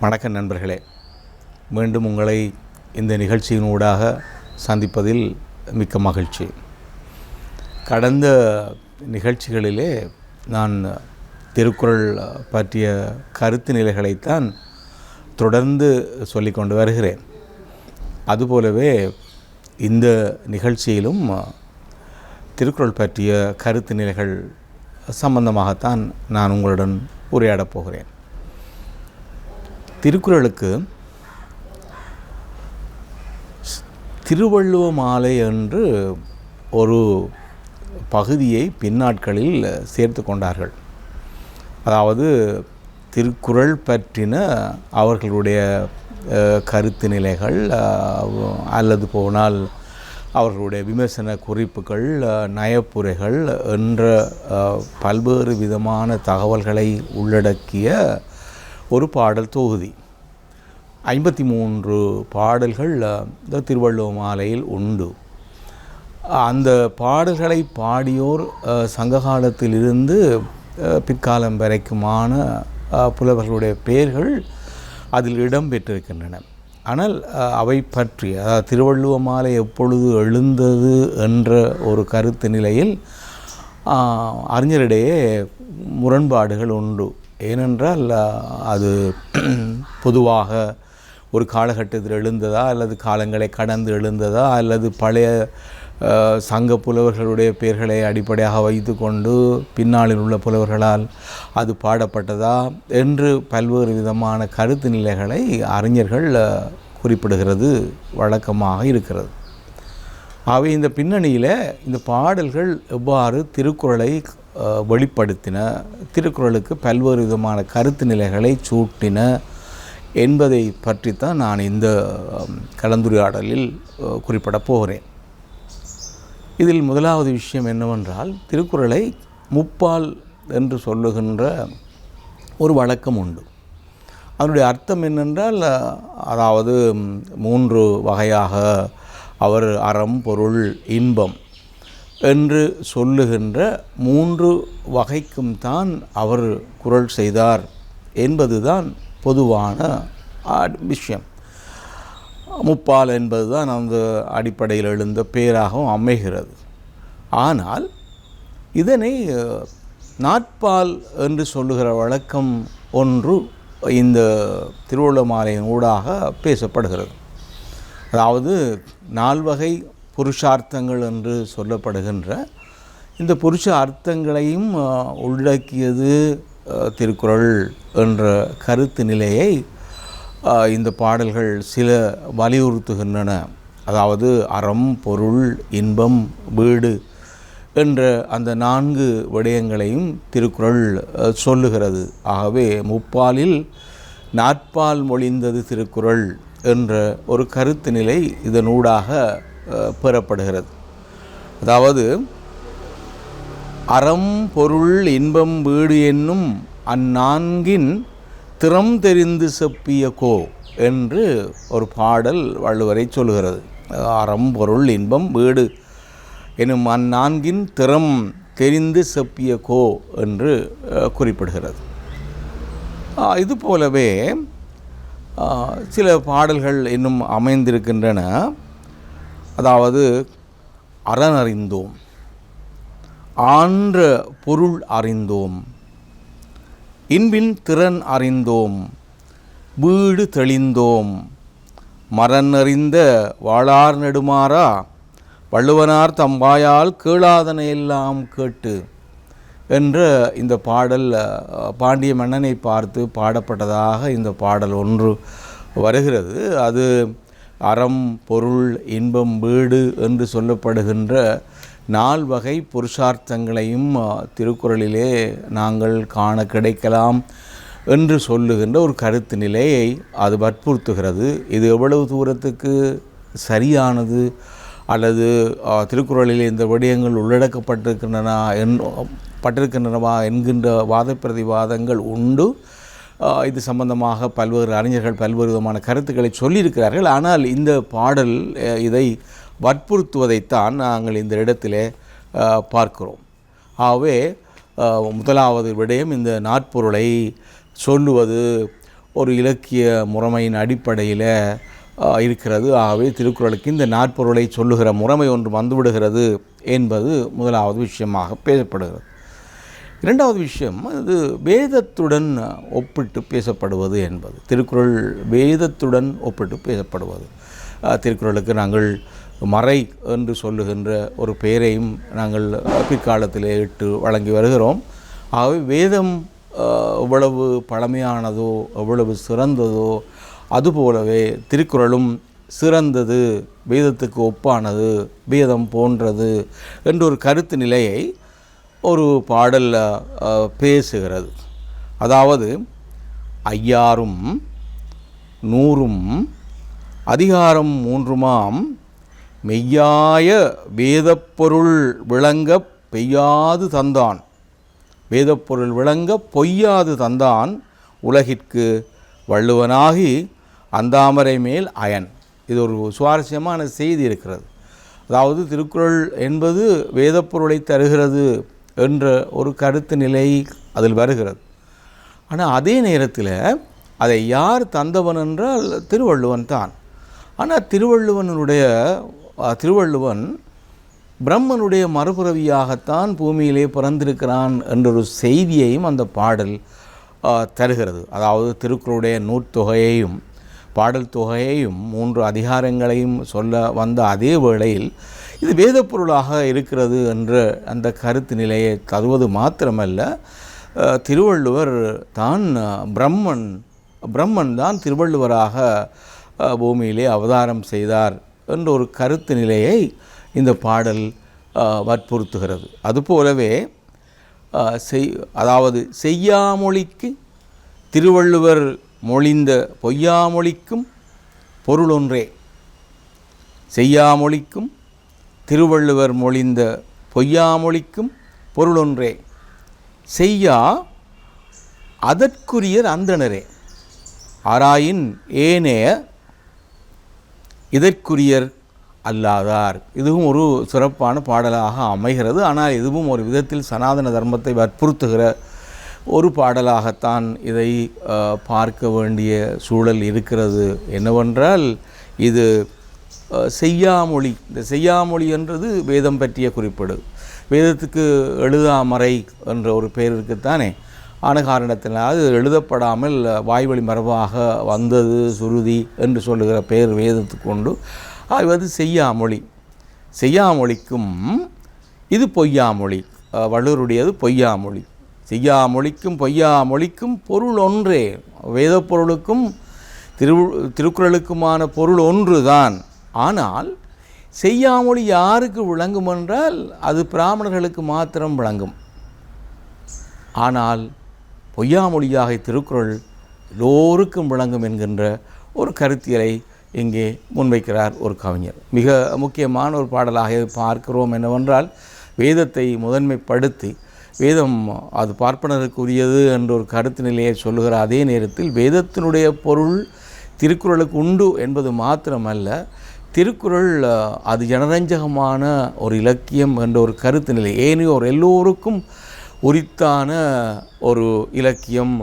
வணக்கம் நண்பர்களே. மீண்டும் உங்களை இந்த நிகழ்ச்சியினூடாக சந்திப்பதில் மிக்க மகிழ்ச்சி. கடந்த நிகழ்ச்சிகளிலே நான் திருக்குறள் பற்றிய கருத்து நிலைகளைத்தான் தொடர்ந்து சொல்லிக்கொண்டு வருகிறேன். அதுபோலவே இந்த நிகழ்ச்சியிலும் திருக்குறள் பற்றிய கருத்து நிலைகள் சம்பந்தமாகத்தான் நான் உங்களுடன் உரையாடப் போகிறேன். திருக்குறளுக்கு திருவள்ளுவ மாலை என்று ஒரு பகுதியை பின்னாட்களில் சேர்த்து கொண்டார்கள். அதாவது திருக்குறள் பற்றின அவர்களுடைய கருத்து நிலைகள் அல்லது போனால் அவர்களுடைய விமர்சன குறிப்புகள் நயப்புரைகள் என்ற பல்வேறு விதமான தகவல்களை உள்ளடக்கிய ஒரு பாடல் தொகுதி. ஐம்பத்தி மூன்று பாடல்கள் இந்த திருவள்ளுவ மாலையில் உண்டு. அந்த பாடல்களை பாடியோர் சங்ககாலத்திலிருந்து பிற்காலம் வரைக்குமான புலவர்களுடைய பெயர்கள் அதில் இடம் பெற்றிருக்கின்றன ஆனால் அவை பற்றி அதாவது திருவள்ளுவ மாலை எப்பொழுது எழுந்தது என்ற ஒரு கருத்து நிலையில் அறிஞரிடையே முரண்பாடுகள் உண்டு. ஏனென்றால் அது பொதுவாக ஒரு காலகட்டத்தில் எழுந்ததா அல்லது காலங்களை கடந்து எழுந்ததா அல்லது பழைய சங்க புலவர்களுடைய பெயர்களை அடிப்படையாக வைத்துக்கொண்டு பின்னாளில் உள்ள புலவர்களால் அது பாடப்பட்டதா என்று பல்வேறு விதமான கருத்து நிலைகளை அறிஞர்கள் குறிப்பிடுகிறது வழக்கமாக இருக்கிறது. ஆகவே இந்த பின்னணியில் இந்த பாடல்கள் எவ்வாறு திருக்குறளை வெளிப்படுத்தின திருக்குறளுக்கு பல்வேறு விதமான கருத்து நிலைகளை சூட்டின என்பதை பற்றித்தான் நான் இந்த கலந்துரையாடலில் குறிப்பிடப் போகிறேன். இதில் முதலாவது விஷயம் என்னவென்றால் திருக்குறளை முப்பால் என்று சொல்லுகின்ற ஒரு வழக்கம் உண்டு. அதனுடைய அர்த்தம் என்னென்றால் அதாவது மூன்று வகையாக அவர் அறம் பொருள் இன்பம் என்று சொல்லுகின்ற மூன்று வகைக்கும் தான் அவர் குரல் செய்தார் என்பதுதான் பொதுவான விஷயம். முப்பால் என்பது தான் அந்த அடிப்படையில் எழுந்த பேராகவும் அமைகிறது. ஆனால் இதனை நாட்பால் என்று சொல்லுகிற வழக்கம் ஒன்று இந்த திருவள்ளுவமாலையின் ஊடாக பேசப்படுகிறது. அதாவது நால்வகை புருஷார்த்தங்கள் என்று சொல்லப்படுகின்ற இந்த புருஷ அர்த்தங்களையும் உள்ளடக்கியது திருக்குறள் என்ற கருத்து நிலையை இந்த பாடல்கள் சில வலியுறுத்துகின்றன. அதாவது அறம் பொருள் இன்பம் வீடு என்ற அந்த நான்கு விடயங்களையும் திருக்குறள் சொல்லுகிறது. ஆகவே முப்பாலில் நாற்பால் மொழிந்தது திருக்குறள் என்ற ஒரு கருத்து நிலை இதனூடாக பெறப்படுகிறது. அதாவது அறம் பொருள் இன்பம் வீடு என்னும் அந்நான்கின் திறம் தெரிந்து செப்பிய கோ என்று ஒரு பாடல் வள்ளுவரை சொல்கிறது அறம் பொருள் இன்பம் வீடு எனும் அந்நான்கின் திறம் தெரிந்து செப்பிய கோ என்று குறிப்பிடுகிறது. இது போலவே சில பாடல்கள் இன்னும் அமைந்திருக்கின்றன. அதாவது அறனறிந்தோம். ஆன்ற பொருள் அறிந்தோம். இன்பின் திறன் அறிந்தோம். வீடு தெளிந்தோம். மரனறிந்த வாளார் நெடுமாறா? வள்ளுவனார் தம்பாயால் கேளாதன எல்லாம் கேட்டு என்ற இந்த பாடல் பாண்டிய மன்னனை பார்த்து பாடப்பட்டதாக இந்த பாடல் ஒன்று வருகிறது. அது அறம் பொருள் இன்பம் வீடு என்று சொல்லப்படுகின்ற நால் வகை புருஷார்த்தங்களையும் திருக்குறளிலே நாங்கள் காண கிடைக்கலாம் என்று சொல்லுகின்ற ஒரு கருத்து நிலையை அது வற்புறுத்துகிறது. இது எவ்வளவு தூரத்துக்கு சரியானது? அல்லது திருக்குறளில் இந்த விடயங்கள் உள்ளடக்கப்பட்டிருக்கின்றன என் பட்டிருக்கின்றனவா என்கின்ற வாத பிரதிவாதங்கள் உண்டு? இது சம்பந்தமாக பல்வேறு அறிஞர்கள் பல்வேறு விதமான கருத்துக்களை சொல்லியிருக்கிறார்கள். ஆனால் இந்த பாடல் இதை வற்புறுத்துவதைத்தான் நாங்கள் இந்த இடத்திலே பார்க்கிறோம். ஆகவே முதலாவது விடயம் இந்த நாட்பொருளை சொல்லுவது ஒரு இலக்கிய முறைமையின் அடிப்படையில் இருக்கிறது. ஆகவே திருக்குறளுக்கு இந்த நாட்பொருளை சொல்லுகிற முறைமை ஒன்று வந்துவிடுகிறது என்பது முதலாவது விஷயமாக பேசப்படுகிறது. இரண்டாவது விஷயம் அது வேதத்துடன் ஒப்பிட்டு பேசப்படுவது என்பது. திருக்குறள் வேதத்துடன் ஒப்பிட்டு பேசப்படுவது. திருக்குறளுக்கு நாங்கள் மறை என்று சொல்லுகின்ற ஒரு பெயரையும் நாங்கள் பிற்காலத்திலே இட்டு வழங்கி வருகிறோம். ஆகவே வேதம் எவ்வளவு பழமையானதோ எவ்வளவு சிறந்ததோ அதுபோலவே திருக்குறளும் சிறந்தது வேதத்துக்கு ஒப்பானது வேதம் போன்றது என்ற ஒரு கருத்து நிலையை ஒரு பாடலில் பேசுகிறது. அதாவது ஐயாறும் நூறும் அதிகாரம் மூன்றுமாம் மெய்யாய வேதப்பொருள் விளங்க பெய்யாது தந்தான். வேதப்பொருள் விளங்க பொய்யாது தந்தான் உலகிற்கு வள்ளுவனாகி அந்தாமரை மேல் அயன். இது ஒரு சுவாரஸ்யமான செய்தி இருக்கிறது. அதாவது திருக்குறள் என்பது வேதப்பொருளை தருகிறது என்ற ஒரு கருத்து நிலை அதில் வருகிறது. ஆனால் அதே நேரத்தில் அதை யார் தந்தவன் என்றால் திருவள்ளுவன் தான். ஆனால் திருவள்ளுவனுடைய திருவள்ளுவன் பிரம்மனுடைய மறுபிறவியாகத்தான் பூமியிலே பிறந்திருக்கிறான் என்றொரு செய்தியையும் அந்த பாடல் தருகிறது. அதாவது திருக்குறளுடைய நூற்தொகையையும் பாடல் தொகையையும் மூன்று அதிகாரங்களையும் சொல்ல வந்த அதே வேளையில் இது வேதப்பொருளாக இருக்கிறது என்ற அந்த கருத்து நிலையை தருவது மாத்திரமல்ல. திருவள்ளுவர் தான் பிரம்மன் பிரம்மன் தான் திருவள்ளுவராக பூமியிலே அவதாரம் செய்தார் என்ற ஒரு கருத்து நிலையை இந்த பாடல் வற்புறுத்துகிறது. அதுபோலவே செய் அதாவது செய்யாமொழிக்கு திருவள்ளுவர் மொழிந்த பொய்யாமொழிக்கும் பொருள் ஒன்றே. செய்யாமொழிக்கும் திருவள்ளுவர் மொழிந்த பொய்யாமொழிக்கும் பொருளொன்றே. செய்யா அதற்குரியர் அந்தணரே ஆராயின் ஏனைய இதற்குரியர் அல்லாதார். இதுவும் ஒரு சிறப்பான பாடலாக அமைகிறது. ஆனால் இதுவும் ஒரு விதத்தில் சனாதன தர்மத்தை வற்புறுத்துகிற ஒரு பாடலாகத்தான் இதை பார்க்க வேண்டிய சூழல் இருக்கிறது. என்னவென்றால் இது செய்யாமொழி. இந்த செய்யாமொழி என்றது வேதம் பற்றிய குறிப்பிடு. வேதத்துக்கு எழுதாமறை என்ற ஒரு பெயர் இருக்குத்தானே. ஆன காரணத்தினால் அது எழுதப்படாமல் வாய்வழி மரபாக வந்தது சுருதி என்று சொல்லுகிற பெயர் வேதத்துக்கு உண்டு. அது வந்து செய்யாமொழி. செய்யாமொழிக்கும் இது பொய்யாமொழி. வள்ளுவருடையது பொய்யாமொழி. செய்யாமொழிக்கும் பொய்யாமொழிக்கும் பொருள் ஒன்றே. வேதப்பொருளுக்கும் திரு திருக்குறளுக்குமான பொருள் ஒன்று தான் ஆனால் செய்யாமொழி யாருக்கு விளங்கும் என்றால் அது பிராமணர்களுக்கு மாத்திரம் விளங்கும். ஆனால் பொய்யாமொழியாக திருக்குறள் எல்லோருக்கும் விளங்கும் என்கின்ற ஒரு கருத்தியலை இங்கே முன்வைக்கிறார் ஒரு கவிஞர். மிக முக்கியமான ஒரு பாடலாக பார்க்கிறோம் என்னவென்றால் வேதத்தை முதன்மைப்படுத்தி வேதம் அது பார்ப்பனருக்குரியது என்ற ஒரு கருத்து நிலையை சொல்லுகிற அதே நேரத்தில் வேதத்தினுடைய பொருள் திருக்குறளுக்கு உண்டு என்பது மாத்திரமல்ல திருக்குறள் அது ஜனரஞ்சகமான ஒரு இலக்கியம் என்ற ஒரு கருத்து நிலை. ஏனையோர் எல்லோருக்கும் உரித்தான ஒரு இலக்கியம்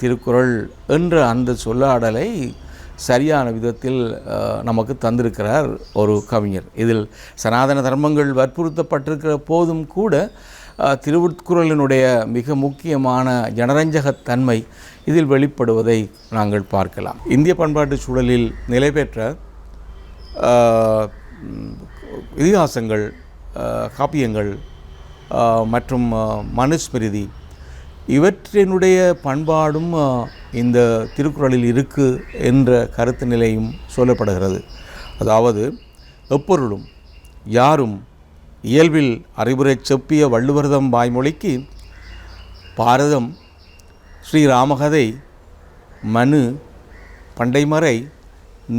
திருக்குறள் என்ற அந்த சொல்லாடலை சரியான விதத்தில் நமக்கு தந்திருக்கிறார் ஒரு கவிஞர். இதில் சனாதன தர்மங்கள் வற்புறுத்தப்பட்டிருக்கிற போதும் கூட திருவுட்குறளினுடைய மிக முக்கியமான ஜனரஞ்சகத்தன்மை இதில் வெளிப்படுவதை நாங்கள் பார்க்கலாம். இந்திய பண்பாட்டு சூழலில் நிலை பெற்ற இதிகாசங்கள் காப்பியங்கள் மற்றும் மனுஸ்மிருதி இவற்றினுடைய பண்பாடும் இந்த திருக்குறளில் இருக்குது என்ற கருத்து நிலையும் சொல்லப்படுகிறது. அதாவது எப்பொருளும் யாரும் இயல்பில் அறிவுரை செப்பிய வள்ளுவர்தம் வாய்மொழிக்கு பாரதம் ஸ்ரீராமகதை மனு பண்டைமறை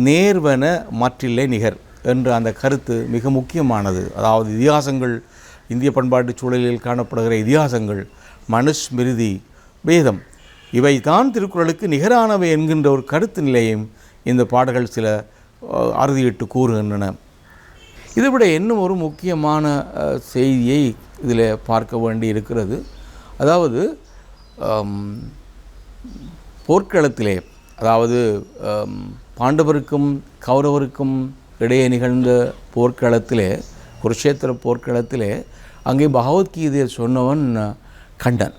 நேர்வன மற்றில்லை நிகர் என்ற அந்த கருத்து மிக முக்கியமானது. அதாவது இதிகாசங்கள் இந்திய பண்பாட்டு சூழலில் காணப்படுகிற இதிகாசங்கள் மனுஸ்மிருதி வேதம் இவை தான் திருக்குறளுக்கு நிகரானவை என்கின்ற ஒரு கருத்து நிலையும் இந்த பாடல்கள் சில அறுதியிட்டு கூறுகின்றன. இதை விட இன்னும் ஒரு முக்கியமான செய்தியை இதில் பார்க்க வேண்டி இருக்கிறது. அதாவது போர்க்களத்திலே அதாவது பாண்டவருக்கும் கௌரவருக்கும் இடையே நிகழ்ந்த போர்க்களத்திலே குருஷேத்திர போர்க்களத்திலே அங்கே பகவத்கீதையை சொன்னவன் கண்டன்.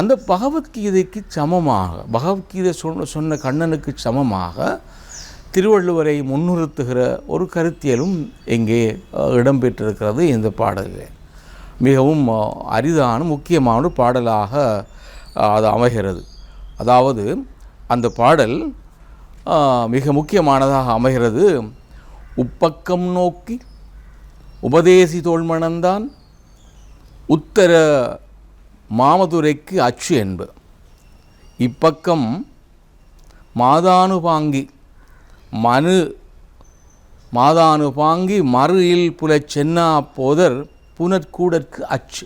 அந்த பகவத்கீதைக்கு சமமாக பகவத்கீதை சொன்ன சொன்ன கண்ணனுக்கு சமமாக திருவள்ளுவரை முன்னிறுத்துகிற ஒரு கருத்தியலும் இங்கே இடம்பெற்றிருக்கிறது இந்த பாடலில். மிகவும் அரிதான முக்கியமான பாடலாக அது அமைகிறது. அதாவது அந்த பாடல் மிக முக்கியமானதாக அமைகிறது. உப்பக்கம் நோக்கி உபதேசி தோல்மணந்தான் உத்தர மாமதுரைக்கு அச்சு என்பது இப்பக்கம் மாதானுபாங்கி மனு மாதானுபாங்கி மறு இல் புலச் சென்னா போதர் புனற்கூடற்கு அச்சு.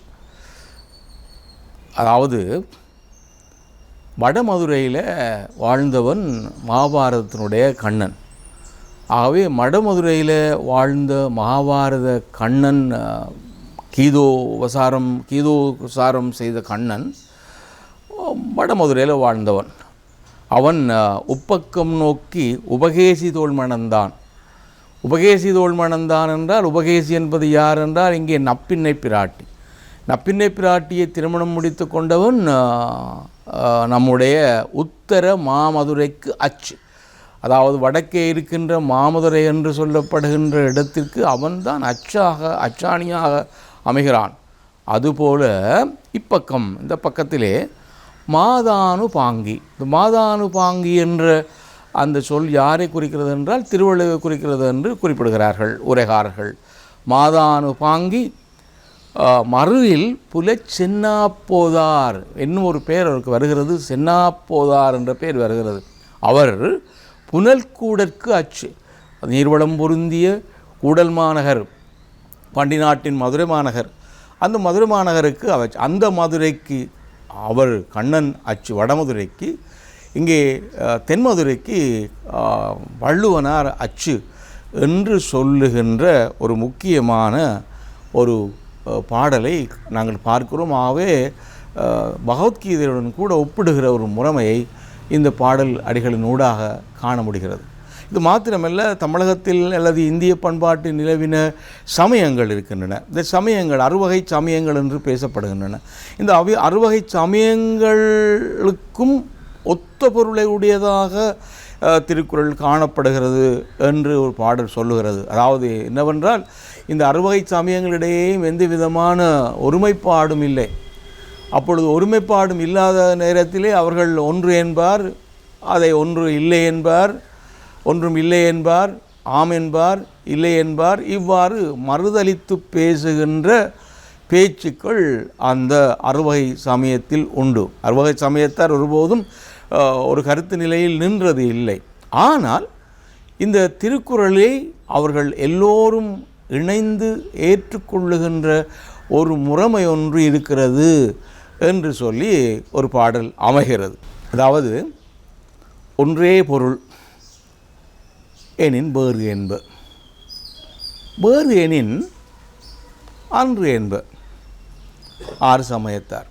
அதாவது வடமதுரையில் வாழ்ந்தவன் மகாபாரதத்தினுடைய கண்ணன். ஆகவே வடமதுரையில் வாழ்ந்த மகாபாரத கண்ணன் கீதோ உபசாரம் கீதோ உபசாரம் செய்த கண்ணன் வடமதுரையில் வாழ்ந்தவன். அவன் உப்பக்கம் நோக்கி உபகேசி தோல்மணந்தான் உபகேசி தோல்மணந்தான் என்றால் உபகேசி என்பது யார் என்றால் இங்கே நப்பின்னை பிராட்டி. நப்பின்னை பிராட்டியை திருமணம் முடித்து கொண்டவன் நம்முடைய உத்தர மாமதுரைக்கு அச்சு. அதாவது வடக்கே இருக்கின்ற மாமதுரை என்று சொல்லப்படுகின்ற இடத்திற்கு அவன்தான் அச்சாக அச்சாணியாக அமைகிறான். அதுபோல இப்பக்கம் இந்த பக்கத்திலே மாதானு பாங்கி இந்த மாதானு பாங்கி என்ற அந்த சொல் யாரை குறிக்கிறது என்றால் திருவள்ளுவை குறிக்கிறது என்று குறிப்பிடுகிறார்கள் உரைகாரர்கள் மாதானு பாங்கி மறுவில் புல சென்னாப்போதார் என்னும் ஒரு பெயர் அவருக்கு வருகிறது. சென்னாப்போதார் என்ற பெயர் வருகிறது. அவர் புனல் கூடற்கு அச்சு நீர்வளம் பொருந்திய கூடல் மாநகர் பண்டி நாட்டின் மதுரை மாநகர். அந்த மதுரை மாநகருக்கு அவர் அந்த மதுரைக்கு அவர் கண்ணன் அச்சு வடமதுரைக்கு இங்கே தென்மதுரைக்கு வள்ளுவனார் அச்சு என்று சொல்லுகின்ற ஒரு முக்கியமான ஒரு பாடலை நாங்கள் பார்க்கிறோம் ஆகவே பகவத்கீதையுடன் கூட ஒப்பிடுகிற ஒரு முறைமையை இந்த பாடல் அடிகளின் ஊடாக காண முடிகிறது. இது மாத்திரமல்ல தமிழகத்தில் அல்லது இந்திய பண்பாட்டில் நிலவின சமயங்கள் இருக்கின்றன. இந்த சமயங்கள் அறுவகை சமயங்கள் என்று பேசப்படுகின்றன. இந்த அவி அறுவகை சமயங்களுக்கும் ஒத்த பொருளை உடையதாக திருக்குறள் காணப்படுகிறது என்று ஒரு பாடல் சொல்லுகிறது. அதாவது என்னவென்றால் இந்த அறுவகை சமயங்களிடையேயும் எந்த விதமான ஒருமைப்பாடும் இல்லை. அப்பொழுது ஒருமைப்பாடும் இல்லாத நேரத்திலே அவர்கள் ஒன்று என்பார் அதை ஒன்று இல்லை என்பார் ஒன்றும் இல்லை என்பார் ஆம் என்பார் இல்லை என்பார் இவ்வாறு மறுதளித்து பேசுகின்ற பேச்சுக்கள் அந்த அறுவகை சமயத்தில் உண்டு. அறுவகை சமயத்தார் ஒருபோதும் ஒரு கருத்து நிலையில் நின்றது இல்லை. ஆனால் இந்த திருக்குறளை அவர்கள் எல்லோரும் இணைந்து ஏற்றுக்கொள்ளுகின்ற ஒரு முறைமை ஒன்று இருக்கிறது என்று சொல்லி ஒரு பாடல் அமைகிறது. அதாவது ஒன்றே பொருள் எனின் வேறு என்ப. வேறு எனின் அன்று என்ப. ஆறு சமயத்தார்.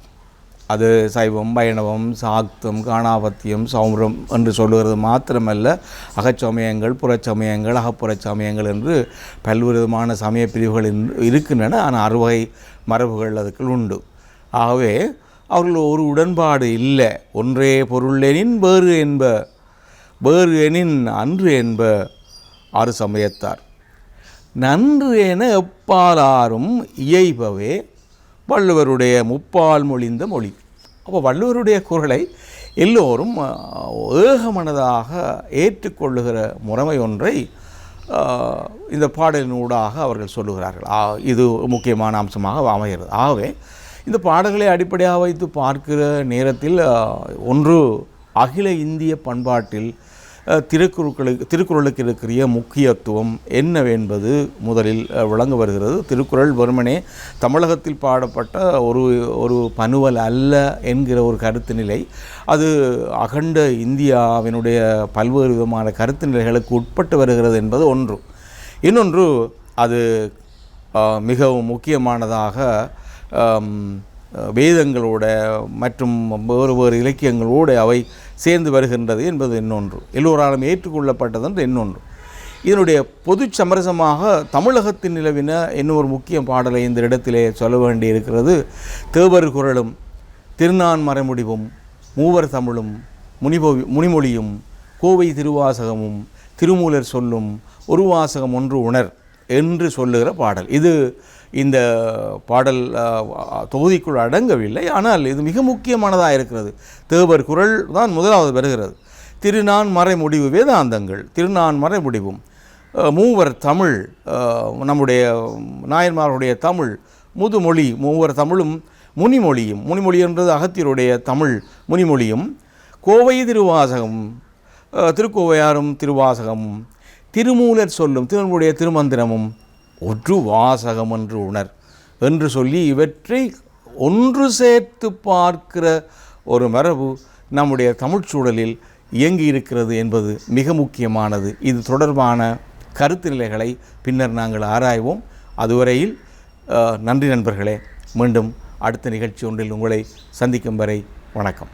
அது சைவம் வைணவம் சாக்தம் காணாபத்தியம் சௌமரம் என்று சொல்லுவது மாத்திரமல்ல அகச்சமயங்கள் புறச்சமயங்கள் அகப்புறச் சமயங்கள் என்று பல்வேறு விதமான சமய பிரிவுகள் இன்- இருக்கின்றன. ஆனால் அறுவகை மரபுகள் அதுக்குள் உண்டு. ஆகவே அவர்கள் ஒரு உடன்பாடு இல்லை. ஒன்றே பொருளெனின் வேறு என்ப வேறு எனின் அன்று என்ப ஆறு சமயத்தார். நன்று என எப்பாலாரும் இயைபவே வள்ளுவருடைய முப்பால் மொழிந்த மொழி. அப்போ வள்ளுவருடைய குரலை எல்லோரும் ஏகமனதாக ஏற்றுக்கொள்ளுகிற முறைமை ஒன்றை இந்த பாடலினூடாக அவர்கள் சொல்லுகிறார்கள். ஆ, இது முக்கியமான அம்சமாக அமைகிறது. ஆகவே இந்த பாடல்களை அடிப்படையாக வைத்து பார்க்கிற நேரத்தில் ஒன்று அகில இந்திய பண்பாட்டில் திருக்குறளுக்கு திருக்குறளுக்கு இருக்கிற முக்கியத்துவம் என்னவென்பது முதலில் விளங்க வருகிறது. திருக்குறள் வெறுமனே தமிழகத்தில் பாடப்பட்ட ஒரு ஒரு பனுவல் அல்ல என்கிற ஒரு கருத்து நிலை. அது அகண்ட இந்தியாவினுடைய பல்வேறு விதமான கருத்து நிலைகளுக்கு உட்பட்டு வருகிறது என்பது ஒன்று. இன்னொன்று அது மிகவும் முக்கியமானதாக வேதங்களோட மற்றும் வேறு வேறு இலக்கியங்களோடு அவை சேர்ந்து வருகின்றது என்பது இன்னொன்று. எல்லோராலும் ஏற்றுக்கொள்ளப்பட்டது என்று இன்னொன்று. இதனுடைய பொது சமரசமாக தமிழகத்தின் நிலவின இன்னொரு முக்கிய பாடலை இந்த இடத்திலே சொல்ல வேண்டியிருக்கிறது. தேவர் குரலும் திருநான் மறைமுடிவும் மூவர் தமிழும் முனிபொ முனிமொழியும் கோவை திருவாசகமும் திருமூலர் சொல்லும் ஒரு வாசகம் ஒன்று உணர் என்று சொல்லுகிற பாடல். இது இந்த பாடல் தொகுதிக்குள் அடங்கவில்லை. ஆனால் இது மிக முக்கியமானதாக இருக்கிறது. தேவர் குரல் தான் முதலாவது வருகிறது. திருநான் மறைமுடிவு வேதாந்தங்கள். திருநான் முடிவும் மூவர் தமிழ் நம்முடைய நாயன்மாருடைய தமிழ் முதுமொழி மூவர் தமிழும் முனிமொழியும். முனிமொழி என்றது அகத்தியருடைய தமிழ் முனிமொழியும். கோவை திருவாசகம் திருக்கோவையாரும் திருவாசகமும். திருமூலர் சொல்லும் திருமூடைய திருமந்திரமும். ஒன்று வாசகம் என்று உணர் என்று சொல்லி இவற்றை ஒன்று சேர்த்து பார்க்கிற ஒரு மரபு நம்முடைய தமிழ்ச் சூழலில் இயங்கி இருக்கிறது என்பது மிக முக்கியமானது. இது தொடர்பான கருத்து நிலைகளை பின்னர் நாங்கள் ஆராய்வோம். அதுவரையில் நன்றி நண்பர்களே. மீண்டும் அடுத்த நிகழ்ச்சி ஒன்றில் உங்களை சந்திக்கும் வரை வணக்கம்.